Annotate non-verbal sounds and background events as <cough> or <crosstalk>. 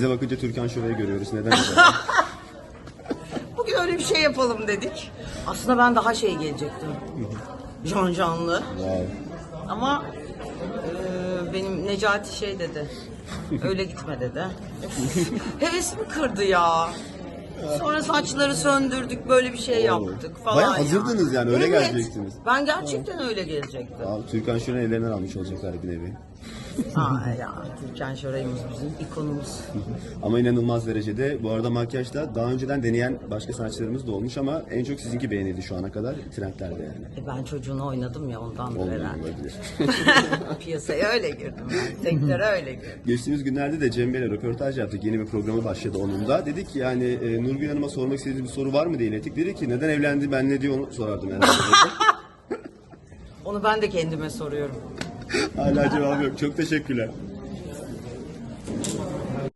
Size bakınca Türkan Şoray'ı görüyoruz. Neden? <laughs> Bugün öyle bir şey yapalım dedik. Aslında ben daha şey gelecektim. Can canlı. wow. Ama e, benim Necati şey dedi. Öyle gitme dedi. <laughs> Hevesimi kırdı ya. Sonra saçları söndürdük böyle bir şey yaptık falan Bayağı ya. hazırdınız yani, öyle Evet. gelecektiniz. Ben gerçekten öyle gelecektim. Aa, Türkan Şoray'ın ellerinden almış olacaklar bir nevi. Aa ya Türkan Şoray'ımız bizim ikonumuz. Ama inanılmaz derecede. Bu arada makyajda daha önceden deneyen başka sanatçılarımız da olmuş ama en çok sizinki beğenildi şu ana kadar. Trendlerde yani. E ben çocuğunu oynadım ya ondan da Olmuyor herhalde. olabilir. <laughs> Piyasaya öyle girdim ben. Sektöre öyle girdim. Geçtiğimiz günlerde de Cem Bey'le röportaj yaptık. Yeni bir programı başladı onun da. Dedik ki yani e, Nurgül Hanım'a sormak istediğiniz bir soru var mı diye ilettik. Dedi ki neden evlendi ben ne diyor onu sorardım herhalde. dedi. <laughs> Onu ben de kendime soruyorum. Hala cevabı yok. Çok teşekkürler.